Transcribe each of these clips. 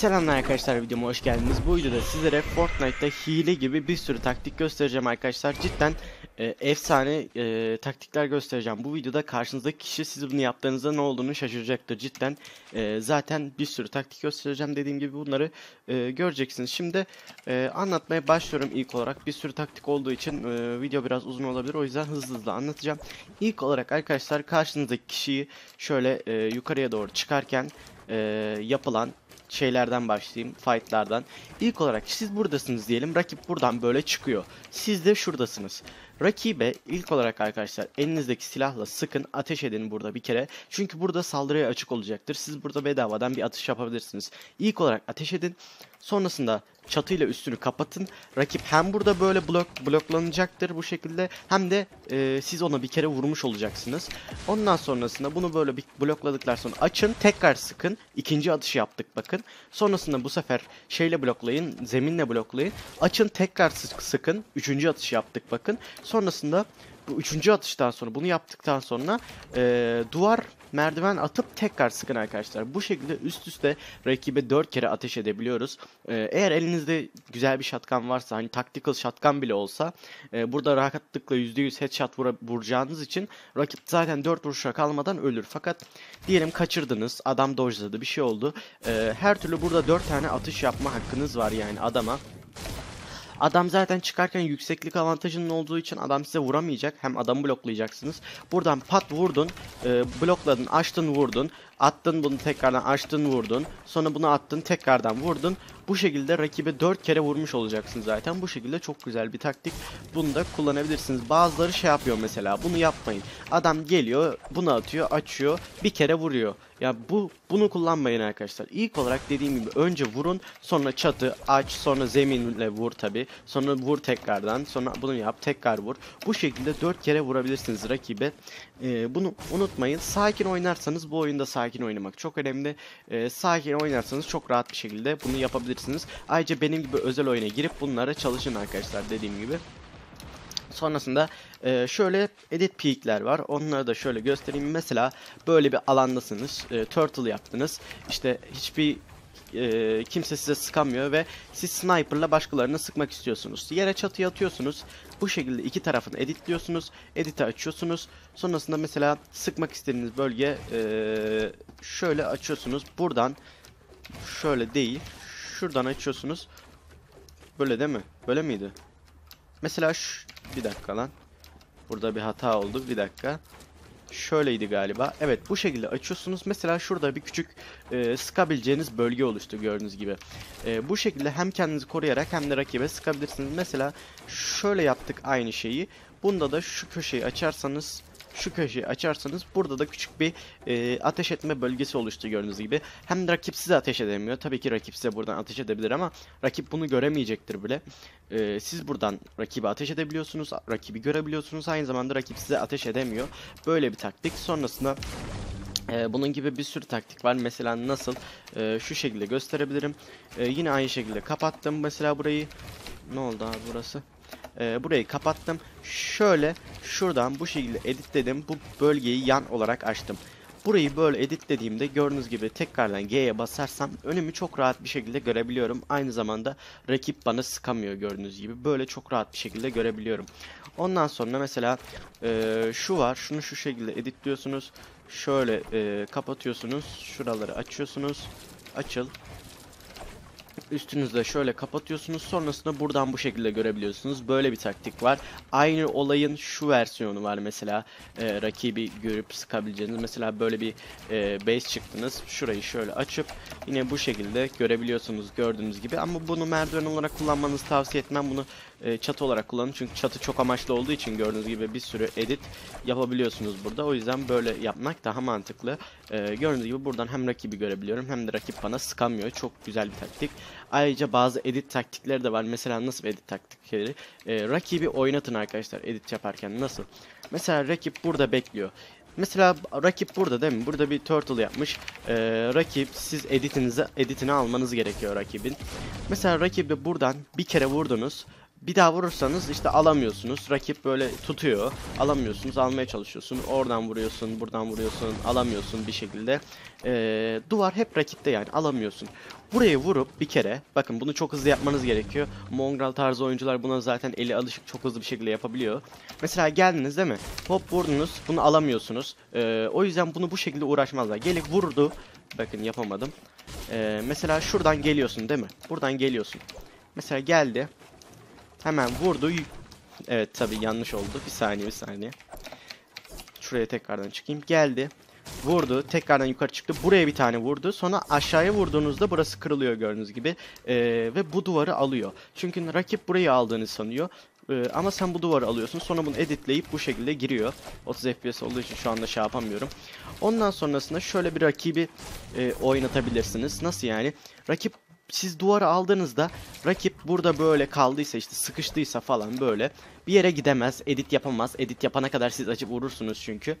Selamlar arkadaşlar videoma hoş geldiniz. Bu videoda sizlere Fortnite'da hile gibi bir sürü taktik göstereceğim arkadaşlar. Cidden e, efsane e, taktikler göstereceğim. Bu videoda karşınızdaki kişi siz bunu yaptığınızda ne olduğunu şaşıracaktır cidden. E, zaten bir sürü taktik göstereceğim dediğim gibi bunları e, göreceksiniz. Şimdi e, anlatmaya başlıyorum ilk olarak. Bir sürü taktik olduğu için e, video biraz uzun olabilir. O yüzden hızlı hızlı anlatacağım. İlk olarak arkadaşlar karşınızdaki kişiyi şöyle e, yukarıya doğru çıkarken e, yapılan şeylerden başlayayım, fightlardan. İlk olarak siz buradasınız diyelim, rakip buradan böyle çıkıyor. Siz de şuradasınız. Rakibe ilk olarak arkadaşlar elinizdeki silahla sıkın, ateş edin burada bir kere. Çünkü burada saldırıya açık olacaktır. Siz burada bedavadan bir atış yapabilirsiniz. İlk olarak ateş edin. Sonrasında çatıyla üstünü kapatın. Rakip hem burada böyle blok bloklanacaktır bu şekilde hem de e, siz ona bir kere vurmuş olacaksınız. Ondan sonrasında bunu böyle bir blokladıklar sonra açın. Tekrar sıkın. İkinci atışı yaptık bakın. Sonrasında bu sefer şeyle bloklayın. Zeminle bloklayın. Açın tekrar sık sıkın. Üçüncü atış yaptık bakın. Sonrasında bu üçüncü atıştan sonra bunu yaptıktan sonra e, duvar merdiven atıp tekrar sıkın arkadaşlar. Bu şekilde üst üste rakibe 4 kere ateş edebiliyoruz. E, eğer elinizde güzel bir shotgun varsa hani tactical shotgun bile olsa e, burada rahatlıkla %100 headshot vura, vuracağınız için rakip zaten 4 vuruşa kalmadan ölür. Fakat diyelim kaçırdınız adam dojladı bir şey oldu. E, her türlü burada 4 tane atış yapma hakkınız var yani adama. Adam zaten çıkarken yükseklik avantajının olduğu için adam size vuramayacak. Hem adamı bloklayacaksınız. Buradan pat vurdun, e, blokladın, açtın vurdun. Attın bunu tekrardan açtın vurdun. Sonra bunu attın tekrardan vurdun. Bu şekilde rakibe 4 kere vurmuş olacaksın zaten. Bu şekilde çok güzel bir taktik. Bunu da kullanabilirsiniz. Bazıları şey yapıyor mesela. Bunu yapmayın. Adam geliyor, bunu atıyor, açıyor, bir kere vuruyor. Ya bu bunu kullanmayın arkadaşlar. İlk olarak dediğim gibi önce vurun, sonra çatı aç, sonra zeminle vur tabi. Sonra vur tekrardan, sonra bunu yap, tekrar vur. Bu şekilde 4 kere vurabilirsiniz rakibe. Ee, bunu unutmayın. Sakin oynarsanız bu oyunda sakin oynamak çok önemli. Ee, sakin oynarsanız çok rahat bir şekilde bunu yapabilirsiniz. Ayrıca benim gibi özel oyuna girip bunlara çalışın arkadaşlar dediğim gibi. Sonrasında e, şöyle edit peak'ler var. Onları da şöyle göstereyim. Mesela böyle bir alandasınız. E, turtle yaptınız. İşte hiçbir e, kimse size sıkamıyor ve siz sniperla başkalarına sıkmak istiyorsunuz. Yere çatıya atıyorsunuz. Bu şekilde iki tarafını editliyorsunuz. Edit'i açıyorsunuz. Sonrasında mesela sıkmak istediğiniz bölge e, şöyle açıyorsunuz. Buradan şöyle değil. Şuradan açıyorsunuz. Böyle değil mi? Böyle miydi? Mesela şu, bir dakika lan. Burada bir hata oldu. Bir dakika. Şöyleydi galiba. Evet bu şekilde açıyorsunuz. Mesela şurada bir küçük e, sıkabileceğiniz bölge oluştu gördüğünüz gibi. E, bu şekilde hem kendinizi koruyarak hem de rakibe sıkabilirsiniz. Mesela şöyle yaptık aynı şeyi. Bunda da şu köşeyi açarsanız şu köşeyi açarsanız burada da küçük bir e, ateş etme bölgesi oluştu gördüğünüz gibi. Hem de rakip size ateş edemiyor. Tabii ki rakip size buradan ateş edebilir ama rakip bunu göremeyecektir bile. E, siz buradan rakibi ateş edebiliyorsunuz. Rakibi görebiliyorsunuz. Aynı zamanda rakip size ateş edemiyor. Böyle bir taktik. Sonrasında ee, bunun gibi bir sürü taktik var. Mesela nasıl ee, şu şekilde gösterebilirim. Ee, yine aynı şekilde kapattım. Mesela burayı ne oldu abi burası? Ee, burayı kapattım. Şöyle şuradan bu şekilde editledim. Bu bölgeyi yan olarak açtım. Burayı böyle editlediğimde gördüğünüz gibi tekrardan G'ye basarsam önümü çok rahat bir şekilde görebiliyorum. Aynı zamanda rakip bana sıkamıyor gördüğünüz gibi. Böyle çok rahat bir şekilde görebiliyorum. Ondan sonra mesela e, şu var. Şunu şu şekilde editliyorsunuz. Şöyle e, kapatıyorsunuz. Şuraları açıyorsunuz. Açıl. Üstünüzde şöyle kapatıyorsunuz. Sonrasında buradan bu şekilde görebiliyorsunuz. Böyle bir taktik var. Aynı olayın şu versiyonu var mesela. E, rakibi görüp sıkabileceğiniz. Mesela böyle bir e, base çıktınız. Şurayı şöyle açıp yine bu şekilde görebiliyorsunuz gördüğünüz gibi. Ama bunu merdiven olarak kullanmanızı tavsiye etmem. Bunu e, çatı olarak kullanın. Çünkü çatı çok amaçlı olduğu için gördüğünüz gibi bir sürü edit yapabiliyorsunuz burada. O yüzden böyle yapmak daha mantıklı. E, gördüğünüz gibi buradan hem rakibi görebiliyorum hem de rakip bana sıkamıyor. Çok güzel bir taktik. Ayrıca bazı edit taktikleri de var. Mesela nasıl edit taktikleri? E, rakibi oynatın arkadaşlar edit yaparken. Nasıl? Mesela rakip burada bekliyor. Mesela rakip burada değil mi? Burada bir turtle yapmış. Ee, rakip siz editinizi editini almanız gerekiyor rakibin. Mesela rakibi buradan bir kere vurdunuz. Bir daha vurursanız işte alamıyorsunuz. Rakip böyle tutuyor. Alamıyorsunuz. Almaya çalışıyorsun. Oradan vuruyorsun. Buradan vuruyorsun. Alamıyorsun bir şekilde. Ee, duvar hep rakipte yani. Alamıyorsun. Buraya vurup bir kere. Bakın bunu çok hızlı yapmanız gerekiyor. Mongrel tarzı oyuncular buna zaten eli alışık çok hızlı bir şekilde yapabiliyor. Mesela geldiniz değil mi? Hop vurdunuz. Bunu alamıyorsunuz. Ee, o yüzden bunu bu şekilde uğraşmazlar. Gelip vurdu. Bakın yapamadım. Ee, mesela şuradan geliyorsun değil mi? Buradan geliyorsun. Mesela geldi. Hemen vurdu. Evet tabi yanlış oldu. Bir saniye bir saniye. Şuraya tekrardan çıkayım. Geldi. Vurdu. Tekrardan yukarı çıktı. Buraya bir tane vurdu. Sonra aşağıya vurduğunuzda burası kırılıyor gördüğünüz gibi. Ee, ve bu duvarı alıyor. Çünkü rakip burayı aldığını sanıyor. Ee, ama sen bu duvarı alıyorsun. Sonra bunu editleyip bu şekilde giriyor. 30 FPS olduğu için şu anda şey yapamıyorum. Ondan sonrasında şöyle bir rakibi e, oynatabilirsiniz. Nasıl yani? Rakip siz duvarı aldığınızda rakip burada böyle kaldıysa işte sıkıştıysa falan böyle bir yere gidemez, edit yapamaz. Edit yapana kadar siz açıp vurursunuz çünkü.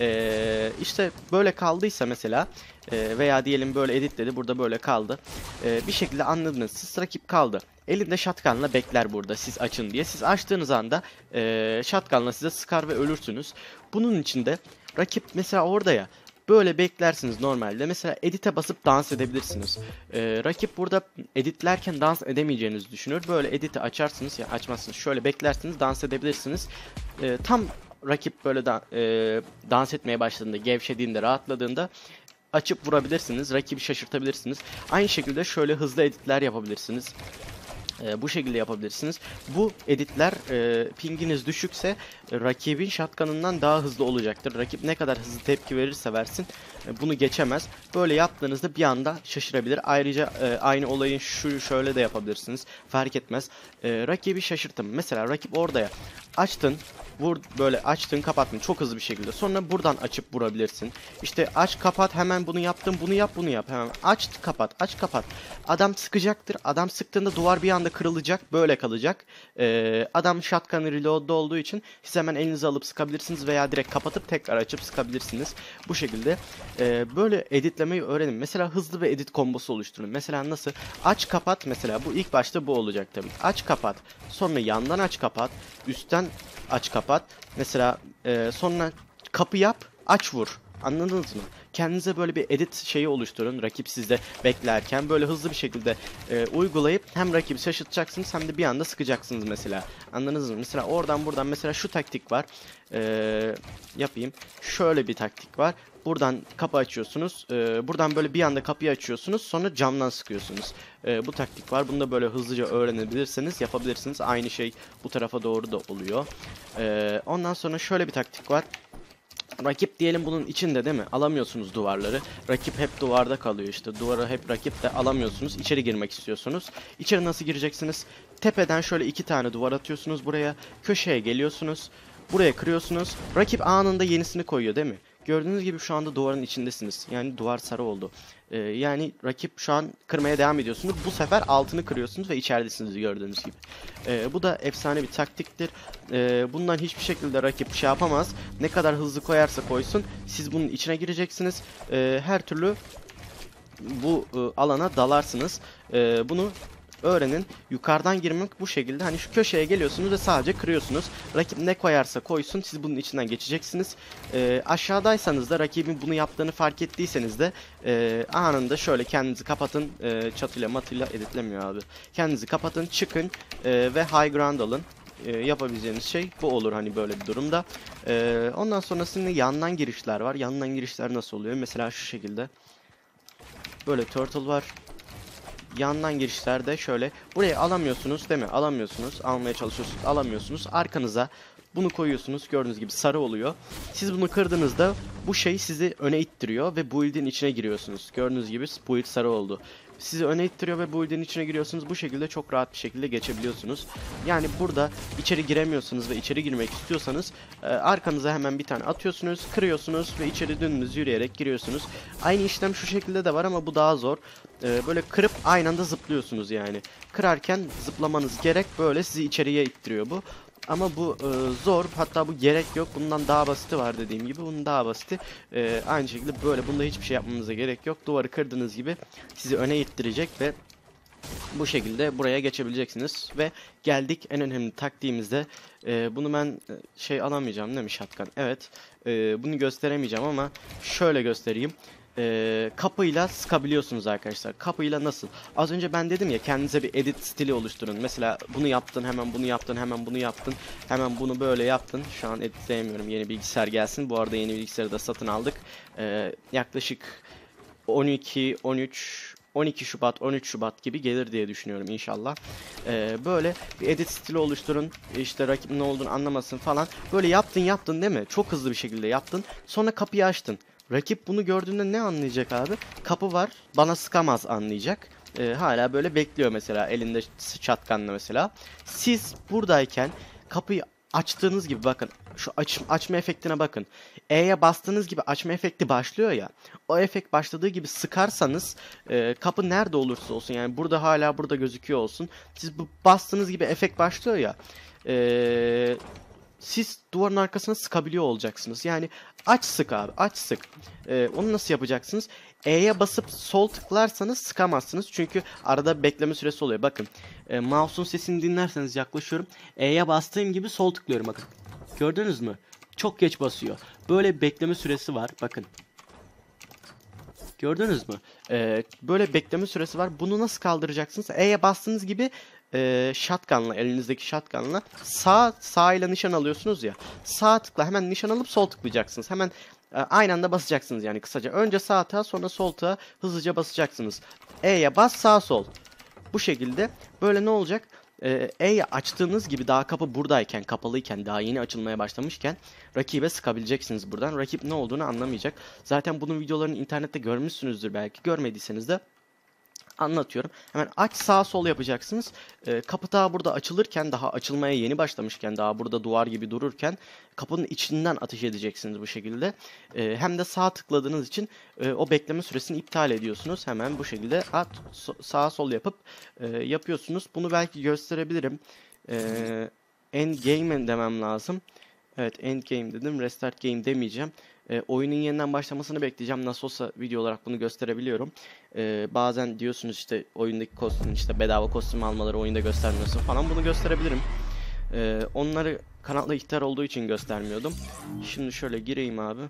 Ee, işte böyle kaldıysa mesela e, veya diyelim böyle editledi burada böyle kaldı. Ee, bir şekilde anladınız siz rakip kaldı. Elinde shotgunla bekler burada siz açın diye. Siz açtığınız anda e, shotgunla size sıkar ve ölürsünüz. Bunun için de rakip mesela orada ya Böyle beklersiniz normalde. Mesela edite basıp dans edebilirsiniz. Ee, rakip burada editlerken dans edemeyeceğinizi düşünür. Böyle editi açarsınız ya açmazsınız. Şöyle beklersiniz dans edebilirsiniz. Ee, tam rakip böyle da, e, dans etmeye başladığında, gevşediğinde, rahatladığında açıp vurabilirsiniz. Rakibi şaşırtabilirsiniz. Aynı şekilde şöyle hızlı editler yapabilirsiniz. E, bu şekilde yapabilirsiniz. Bu editler e, pinginiz düşükse e, rakibin shotgun'ından daha hızlı olacaktır. Rakip ne kadar hızlı tepki verirse versin e, bunu geçemez. Böyle yaptığınızda bir anda şaşırabilir. Ayrıca e, aynı olayın şu şöyle de yapabilirsiniz. Fark etmez. E, rakibi şaşırtın. Mesela rakip orada. Açtın, vur böyle açtın kapattın çok hızlı bir şekilde. Sonra buradan açıp vurabilirsin. İşte aç kapat hemen bunu yaptım bunu yap bunu yap hemen aç kapat aç kapat. Adam sıkacaktır. Adam sıktığında duvar bir anda kırılacak böyle kalacak. Ee, adam shotgun reload olduğu için siz hemen elinize alıp sıkabilirsiniz veya direkt kapatıp tekrar açıp sıkabilirsiniz. Bu şekilde e, böyle editlemeyi öğrenin. Mesela hızlı bir edit kombosu oluşturun. Mesela nasıl? Aç kapat mesela bu ilk başta bu olacak tabii. Aç kapat. Sonra yandan aç kapat. Üstten aç kapat. Mesela e, sonra kapı yap, aç vur. Anladınız mı? Kendinize böyle bir edit şeyi oluşturun. Rakip sizde beklerken böyle hızlı bir şekilde e, uygulayıp hem rakibi şaşırtacaksınız hem de bir anda sıkacaksınız mesela. Anladınız mı? Mesela oradan buradan mesela şu taktik var. E, yapayım. Şöyle bir taktik var. Buradan kapı açıyorsunuz. E, buradan böyle bir anda kapıyı açıyorsunuz. Sonra camdan sıkıyorsunuz. E, bu taktik var. Bunu da böyle hızlıca öğrenebilirseniz yapabilirsiniz. Aynı şey bu tarafa doğru da oluyor. E, ondan sonra şöyle bir taktik var. Rakip diyelim bunun içinde değil mi? Alamıyorsunuz duvarları. Rakip hep duvarda kalıyor işte. Duvarı hep rakip de alamıyorsunuz. İçeri girmek istiyorsunuz. İçeri nasıl gireceksiniz? Tepeden şöyle iki tane duvar atıyorsunuz buraya. Köşeye geliyorsunuz. Buraya kırıyorsunuz. Rakip anında yenisini koyuyor değil mi? Gördüğünüz gibi şu anda duvarın içindesiniz. Yani duvar sarı oldu. Ee, yani rakip şu an kırmaya devam ediyorsunuz. Bu sefer altını kırıyorsunuz ve içeridesiniz gördüğünüz gibi. Ee, bu da efsane bir taktiktir. Ee, bundan hiçbir şekilde rakip şey yapamaz. Ne kadar hızlı koyarsa koysun siz bunun içine gireceksiniz. Ee, her türlü bu e, alana dalarsınız. Ee, bunu öğrenin. Yukarıdan girmek bu şekilde. Hani şu köşeye geliyorsunuz ve sadece kırıyorsunuz. Rakip ne koyarsa koysun siz bunun içinden geçeceksiniz. Ee, aşağıdaysanız da rakibin bunu yaptığını fark ettiyseniz de e, anında şöyle kendinizi kapatın. E, çatıyla matıyla editlemiyor abi. Kendinizi kapatın çıkın e, ve high ground alın e, yapabileceğiniz şey bu olur hani böyle bir durumda. E, ondan sonrasında yandan girişler var. Yandan girişler nasıl oluyor? Mesela şu şekilde. Böyle turtle var yandan girişlerde şöyle burayı alamıyorsunuz değil mi? Alamıyorsunuz. Almaya çalışıyorsunuz. Alamıyorsunuz. Arkanıza bunu koyuyorsunuz. Gördüğünüz gibi sarı oluyor. Siz bunu kırdığınızda bu şey sizi öne ittiriyor ve build'in içine giriyorsunuz. Gördüğünüz gibi build sarı oldu. Sizi öne ittiriyor ve build'in içine giriyorsunuz. Bu şekilde çok rahat bir şekilde geçebiliyorsunuz. Yani burada içeri giremiyorsunuz ve içeri girmek istiyorsanız e, arkanıza hemen bir tane atıyorsunuz, kırıyorsunuz ve içeri dümdüz yürüyerek giriyorsunuz. Aynı işlem şu şekilde de var ama bu daha zor. E, böyle kırıp aynı anda zıplıyorsunuz yani. Kırarken zıplamanız gerek böyle sizi içeriye ittiriyor bu. Ama bu e, zor. Hatta bu gerek yok. Bundan daha basiti var dediğim gibi. Bunun daha basiti. E, aynı şekilde böyle. Bunda hiçbir şey yapmanıza gerek yok. Duvarı kırdığınız gibi sizi öne ittirecek ve Bu şekilde buraya geçebileceksiniz ve geldik en önemli taktiğimizde. Ee, bunu ben e, şey alamayacağım değil mi şatkan? Evet. Ee, bunu gösteremeyeceğim ama şöyle göstereyim. Ee, kapıyla sıkabiliyorsunuz arkadaşlar. Kapıyla nasıl? Az önce ben dedim ya kendinize bir edit stili oluşturun. Mesela bunu yaptın, hemen bunu yaptın, hemen bunu yaptın. Hemen bunu böyle yaptın. Şu an editleyemiyorum. Yeni bilgisayar gelsin. Bu arada yeni bilgisayarı da satın aldık. Ee, yaklaşık 12, 13, 12 Şubat, 13 Şubat gibi gelir diye düşünüyorum inşallah. Ee, böyle bir edit stili oluşturun. İşte rakip ne olduğunu anlamasın falan. Böyle yaptın yaptın değil mi? Çok hızlı bir şekilde yaptın. Sonra kapıyı açtın. Rakip bunu gördüğünde ne anlayacak abi? Kapı var, bana sıkamaz anlayacak. Ee, hala böyle bekliyor mesela elinde çatkanla mesela. Siz buradayken kapıyı açtığınız gibi bakın şu aç, açma efektine bakın. E'ye bastığınız gibi açma efekti başlıyor ya. O efekt başladığı gibi sıkarsanız e, kapı nerede olursa olsun yani burada hala burada gözüküyor olsun. Siz bu bastığınız gibi efekt başlıyor ya. E, siz duvarın arkasına sıkabiliyor olacaksınız. Yani aç sık abi aç sık. E, onu nasıl yapacaksınız? E'ye basıp sol tıklarsanız sıkamazsınız. Çünkü arada bekleme süresi oluyor. Bakın e, mouse'un sesini dinlerseniz yaklaşıyorum. E'ye bastığım gibi sol tıklıyorum bakın. Gördünüz mü? Çok geç basıyor. Böyle bekleme süresi var. Bakın. Gördünüz mü? Ee, böyle bekleme süresi var. Bunu nasıl kaldıracaksınız? E'ye bastığınız gibi e, shotgunla, elinizdeki shotgunla sağ sağ ile nişan alıyorsunuz ya. Sağ tıkla hemen nişan alıp sol tıklayacaksınız. Hemen e, aynı anda basacaksınız yani kısaca. Önce sağ tığa sonra sol tığa hızlıca basacaksınız. E'ye bas sağ sol. Bu şekilde böyle ne olacak? Ee, E'yi açtığınız gibi daha kapı buradayken, kapalıyken, daha yeni açılmaya başlamışken rakibe sıkabileceksiniz buradan. Rakip ne olduğunu anlamayacak. Zaten bunun videolarını internette görmüşsünüzdür belki. Görmediyseniz de anlatıyorum. Hemen aç sağ sol yapacaksınız. E, kapı daha burada açılırken daha açılmaya yeni başlamışken daha burada duvar gibi dururken kapının içinden ateş edeceksiniz bu şekilde. E, hem de sağ tıkladığınız için e, o bekleme süresini iptal ediyorsunuz. Hemen bu şekilde at, so, sağ sol yapıp e, yapıyorsunuz. Bunu belki gösterebilirim. E, end game demem lazım. Evet end game dedim. Restart game demeyeceğim. E, oyunun yeniden başlamasını bekleyeceğim. Nasıl olsa video olarak bunu gösterebiliyorum. E, bazen diyorsunuz işte oyundaki kostüm işte bedava kostüm almaları oyunda göstermiyorsun falan bunu gösterebilirim. E, onları kanalda ihtar olduğu için göstermiyordum. Şimdi şöyle gireyim abi.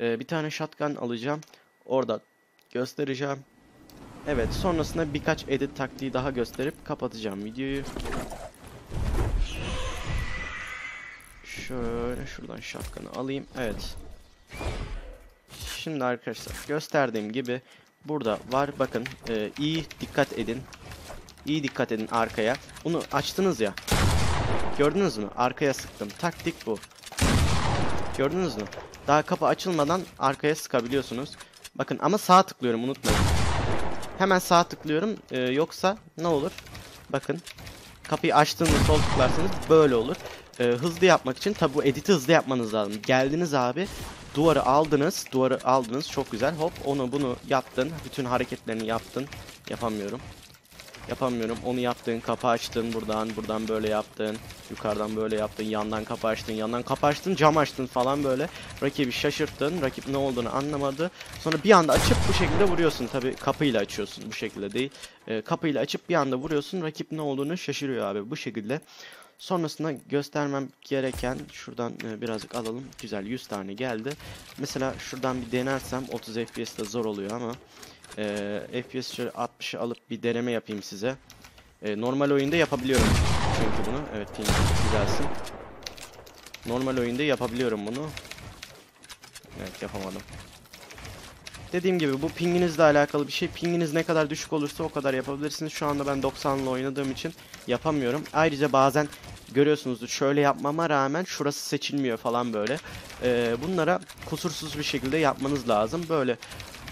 E, bir tane shotgun alacağım. Orada göstereceğim. Evet sonrasında birkaç edit taktiği daha gösterip kapatacağım videoyu. Şöyle şuradan shotgun'ı alayım. Evet. Şimdi arkadaşlar gösterdiğim gibi burada var. Bakın e, iyi dikkat edin. İyi dikkat edin arkaya. Bunu açtınız ya. Gördünüz mü? Arkaya sıktım. Taktik bu. Gördünüz mü? Daha kapı açılmadan arkaya sıkabiliyorsunuz. Bakın ama sağ tıklıyorum unutmayın. Hemen sağ tıklıyorum. Ee, yoksa ne olur? Bakın. Kapıyı açtığınızda sol tıklarsanız böyle olur. Ee, hızlı yapmak için tabi bu editi hızlı yapmanız lazım. Geldiniz abi. Duvarı aldınız. Duvarı aldınız. Çok güzel. Hop onu bunu yaptın. Bütün hareketlerini yaptın. Yapamıyorum. Yapamıyorum. Onu yaptın. Kapı açtın. Buradan buradan böyle yaptın. Yukarıdan böyle yaptın. Yandan kapı açtın. Yandan kapı açtın. Cam açtın falan böyle. Rakibi şaşırttın. Rakip ne olduğunu anlamadı. Sonra bir anda açıp bu şekilde vuruyorsun. Tabi kapıyla açıyorsun. Bu şekilde değil. E, kapıyla açıp bir anda vuruyorsun. Rakip ne olduğunu şaşırıyor abi. Bu şekilde. Sonrasında göstermem gereken şuradan e, birazcık alalım. Güzel 100 tane geldi. Mesela şuradan bir denersem 30 FPS de zor oluyor ama e, FPS şöyle 60'ı alıp bir deneme yapayım size. E, normal oyunda yapabiliyorum çünkü bunu. Evet film güzelsin. Normal oyunda yapabiliyorum bunu. Evet yapamadım. Dediğim gibi bu pinginizle alakalı bir şey. Pinginiz ne kadar düşük olursa o kadar yapabilirsiniz. Şu anda ben 90 ile oynadığım için yapamıyorum. Ayrıca bazen görüyorsunuzdur şöyle yapmama rağmen şurası seçilmiyor falan böyle. Ee, bunlara kusursuz bir şekilde yapmanız lazım. Böyle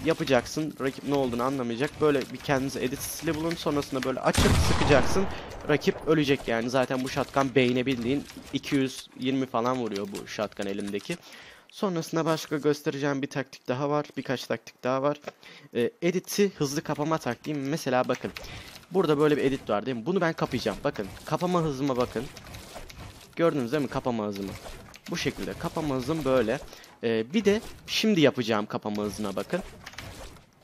yapacaksın. Rakip ne olduğunu anlamayacak. Böyle bir kendinize edit stili bulun. Sonrasında böyle açıp sıkacaksın. Rakip ölecek yani. Zaten bu shotgun beyne bildiğin 220 falan vuruyor bu shotgun elimdeki. Sonrasında başka göstereceğim bir taktik daha var. Birkaç taktik daha var. E, edit'i hızlı kapama taktiğim. Mesela bakın. Burada böyle bir edit var değil mi? Bunu ben kapayacağım. Bakın. Kapama hızıma bakın. Gördünüz değil mi? Kapama hızımı. Bu şekilde. Kapama hızım böyle. E, bir de şimdi yapacağım kapama hızına bakın.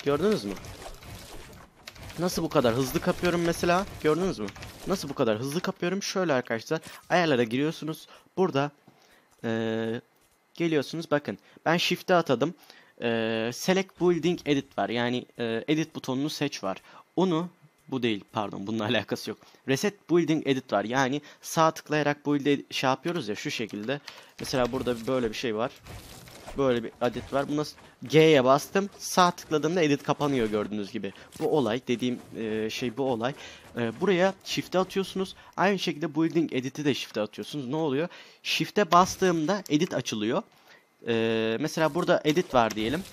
Gördünüz mü? Nasıl bu kadar hızlı kapıyorum mesela? Gördünüz mü? Nasıl bu kadar hızlı kapıyorum? Şöyle arkadaşlar ayarlara giriyorsunuz. Burada eee, geliyorsunuz. Bakın ben shift'e atadım. Eee, select building edit var. Yani eee, edit butonunu seç var. Onu bu değil pardon bununla alakası yok. Reset building edit var. Yani sağ tıklayarak build ed- şey yapıyoruz ya şu şekilde. Mesela burada böyle bir şey var. Böyle bir adet var. Buna G'ye bastım. Sağ tıkladığımda edit kapanıyor gördüğünüz gibi. Bu olay dediğim e, şey bu olay. E, buraya shift'e atıyorsunuz. Aynı şekilde building edit'i de shift'e atıyorsunuz. Ne oluyor? Shift'e bastığımda edit açılıyor. E, mesela burada edit var diyelim.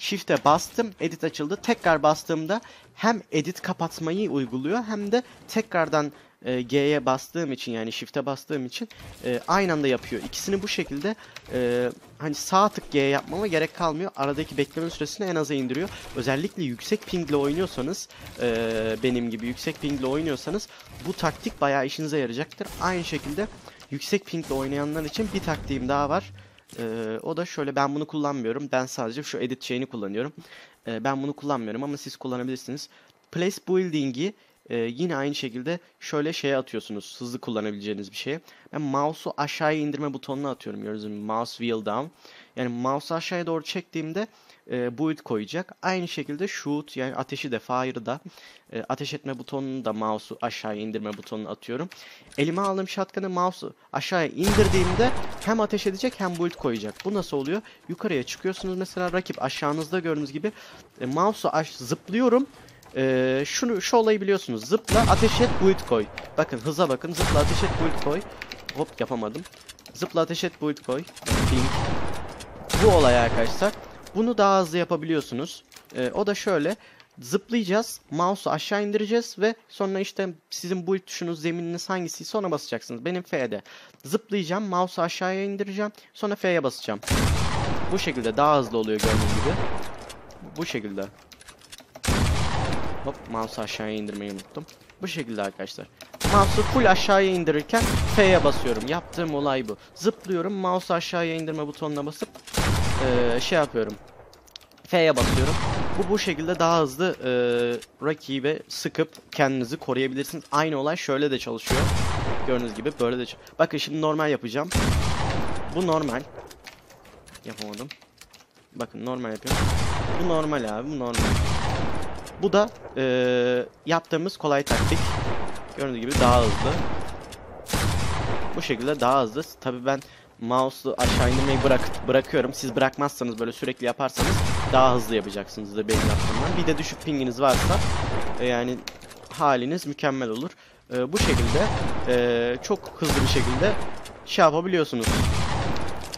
Shift'e bastım, edit açıldı. Tekrar bastığımda hem edit kapatmayı uyguluyor hem de tekrardan e, G'ye bastığım için yani Shift'e bastığım için e, aynı anda yapıyor. İkisini bu şekilde e, hani sağ tık G yapmama gerek kalmıyor. Aradaki bekleme süresini en aza indiriyor. Özellikle yüksek pingle oynuyorsanız e, benim gibi yüksek pingle oynuyorsanız bu taktik bayağı işinize yarayacaktır. Aynı şekilde yüksek pingle oynayanlar için bir taktiğim daha var. Ee, o da şöyle ben bunu kullanmıyorum. Ben sadece şu edit şeyini kullanıyorum. Ee, ben bunu kullanmıyorum ama siz kullanabilirsiniz. Place Building'i e, yine aynı şekilde şöyle şeye atıyorsunuz. Hızlı kullanabileceğiniz bir şeye. Ben mouse'u aşağıya indirme butonuna atıyorum. Gördüğünüz mouse wheel down. Yani mouse'u aşağıya doğru çektiğimde e, build koyacak. Aynı şekilde shoot yani ateşi de fire'ı da e, ateş etme butonunu da mouse'u aşağıya indirme butonuna atıyorum. Elime aldığım shotgun'ı mouse'u aşağıya indirdiğimde hem ateş edecek hem build koyacak. Bu nasıl oluyor? Yukarıya çıkıyorsunuz mesela rakip aşağınızda gördüğünüz gibi e, mouse'u zıplıyorum. E, şunu şu olayı biliyorsunuz. Zıpla ateş et build koy. Bakın hıza bakın. Zıpla ateş et build koy. Hop yapamadım. Zıpla ateş et build koy. Ping. Bu olay arkadaşlar. Bunu daha hızlı yapabiliyorsunuz. E, o da şöyle. Zıplayacağız. Mouse'u aşağı indireceğiz ve sonra işte sizin build tuşunuz zemininiz hangisiyse ona basacaksınız. Benim F'de. Zıplayacağım. Mouse'u aşağıya indireceğim. Sonra F'ye basacağım. Bu şekilde daha hızlı oluyor gördüğünüz gibi. Bu şekilde. Hop mouse'u aşağıya indirmeyi unuttum. Bu şekilde arkadaşlar. Mouse'u full aşağıya indirirken F'ye basıyorum. Yaptığım olay bu. Zıplıyorum. Mouse'u aşağıya indirme butonuna basıp eee, şey yapıyorum. F'ye basıyorum. Bu bu şekilde daha hızlı eee rakibe sıkıp kendinizi koruyabilirsiniz. Aynı olay şöyle de çalışıyor. Gördüğünüz gibi böyle de. Bakın şimdi normal yapacağım. Bu normal. Yapamadım. Bakın normal yapıyorum. Bu normal abi, bu normal. Bu da eee, yaptığımız kolay taktik. Gördüğünüz gibi daha hızlı. Bu şekilde daha hızlı. Tabii ben mouse'u aşağı indirmeyi bırak bırakıyorum. Siz bırakmazsanız böyle sürekli yaparsanız daha hızlı yapacaksınız da benim yaptığımdan. Bir de düşük pinginiz varsa e, yani haliniz mükemmel olur. E, bu şekilde e, çok hızlı bir şekilde şey yapabiliyorsunuz.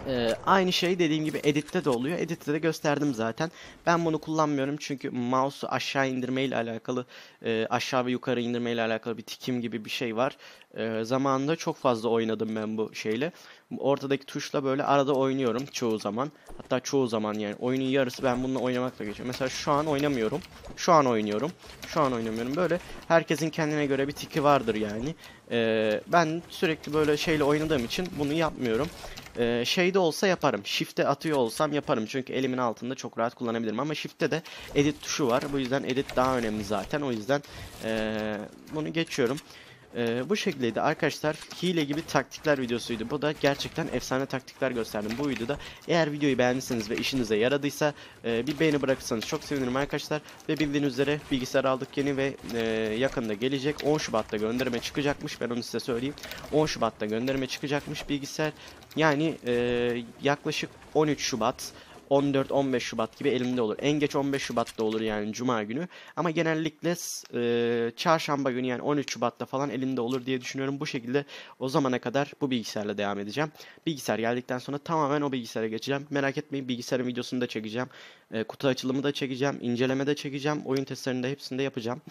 Ee, aynı şey dediğim gibi editte de oluyor. Editte de gösterdim zaten. Ben bunu kullanmıyorum çünkü mouse'u aşağı indirme ile alakalı, e, aşağı ve yukarı indirme ile alakalı bir tikim gibi bir şey var. E, zamanında çok fazla oynadım ben bu şeyle. Ortadaki tuşla böyle arada oynuyorum çoğu zaman. Hatta çoğu zaman yani oyunun yarısı ben bununla oynamakla geçiyor. Mesela şu an oynamıyorum. Şu an oynuyorum. Şu an oynamıyorum. Böyle herkesin kendine göre bir tiki vardır yani. E, ben sürekli böyle şeyle oynadığım için bunu yapmıyorum. Ee, şeyde olsa yaparım. Shift'e atıyor olsam yaparım. Çünkü elimin altında çok rahat kullanabilirim. Ama Shift'te de edit tuşu var. Bu yüzden edit daha önemli zaten. O yüzden ee, bunu geçiyorum. Ee, bu şekildeydi arkadaşlar. Hile gibi taktikler videosuydu. Bu da gerçekten efsane taktikler gösterdim bu videoda. Eğer videoyu beğendiyseniz ve işinize yaradıysa e, bir beğeni bırakırsanız çok sevinirim arkadaşlar. Ve bildiğiniz üzere bilgisayar aldık yeni ve e, yakında gelecek. 10 Şubat'ta gönderime çıkacakmış. Ben onu size söyleyeyim. 10 Şubat'ta gönderime çıkacakmış bilgisayar. Yani e, yaklaşık 13 Şubat 14-15 Şubat gibi elimde olur. En geç 15 Şubat'ta olur yani Cuma günü. Ama genellikle e, çarşamba günü yani 13 Şubat'ta falan elimde olur diye düşünüyorum. Bu şekilde o zamana kadar bu bilgisayarla devam edeceğim. Bilgisayar geldikten sonra tamamen o bilgisayara geçeceğim. Merak etmeyin bilgisayarın videosunu da çekeceğim. E, kutu açılımı da çekeceğim. inceleme de çekeceğim. Oyun testlerini de hepsini de yapacağım.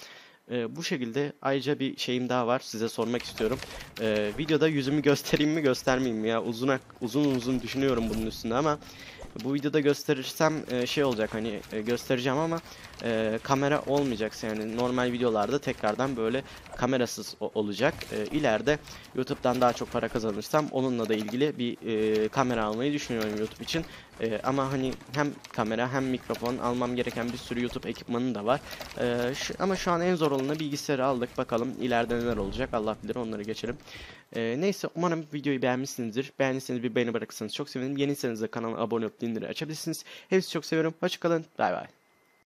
E, bu şekilde ayrıca bir şeyim daha var size sormak istiyorum. E, videoda yüzümü göstereyim mi göstermeyeyim mi ya uzun uzun uzun düşünüyorum bunun üstünde ama Bu videoda gösterirsem e, şey olacak hani e, göstereceğim ama e, kamera olmayacaksa yani normal videolarda tekrardan böyle kamerasız olacak. E, ileride YouTube'dan daha çok para kazanırsam onunla da ilgili bir e, kamera almayı düşünüyorum YouTube için. E, ama hani hem kamera hem mikrofon almam gereken bir sürü YouTube ekipmanı da var. E, şu- ama şu an en zor olanı bilgisayarı aldık. Bakalım ileride neler olacak Allah bilir onları geçelim. E, neyse umarım videoyu beğenmişsinizdir. Beğendiyseniz bir beğeni bırakırsanız çok sevinirim. Yeniyseniz de kanala abone olup bildirimleri açabilirsiniz. Hepsi çok seviyorum. Hoşçakalın. Bay bay.